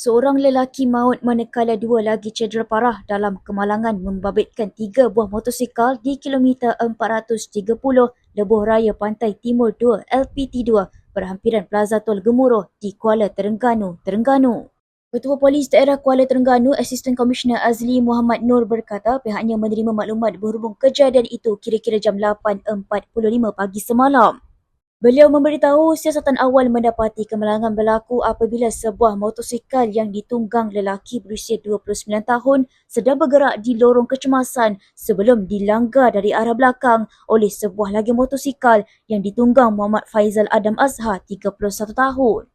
Seorang lelaki maut manakala dua lagi cedera parah dalam kemalangan membabitkan tiga buah motosikal di kilometer 430 Lebuh Raya Pantai Timur 2 LPT2 berhampiran Plaza Tol Gemuruh di Kuala Terengganu, Terengganu. Ketua Polis Daerah Kuala Terengganu, Assistant Commissioner Azli Muhammad Nur berkata pihaknya menerima maklumat berhubung kejadian itu kira-kira jam 8.45 pagi semalam. Beliau memberitahu siasatan awal mendapati kemalangan berlaku apabila sebuah motosikal yang ditunggang lelaki berusia 29 tahun sedang bergerak di lorong kecemasan sebelum dilanggar dari arah belakang oleh sebuah lagi motosikal yang ditunggang Muhammad Faizal Adam Azhar 31 tahun.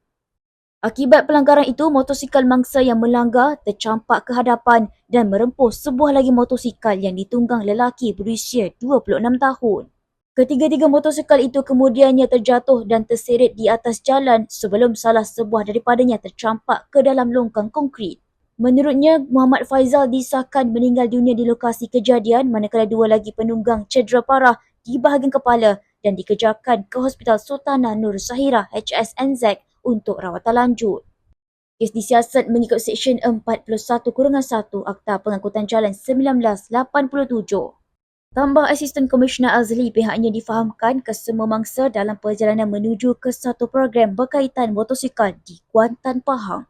Akibat pelanggaran itu, motosikal mangsa yang melanggar tercampak ke hadapan dan merempuh sebuah lagi motosikal yang ditunggang lelaki berusia 26 tahun. Ketiga-tiga motosikal itu kemudiannya terjatuh dan terseret di atas jalan sebelum salah sebuah daripadanya tercampak ke dalam longkang konkrit. Menurutnya, Muhammad Faizal disahkan meninggal dunia di lokasi kejadian manakala dua lagi penunggang cedera parah di bahagian kepala dan dikejarkan ke Hospital Sultanah Nur Sahira HSNZ untuk rawatan lanjut. Kes disiasat mengikut Seksyen 41-1 Akta Pengangkutan Jalan 1987. Tambah Asisten Komisioner Azli pihaknya difahamkan kesemua mangsa dalam perjalanan menuju ke satu program berkaitan motosikal di Kuantan Pahang.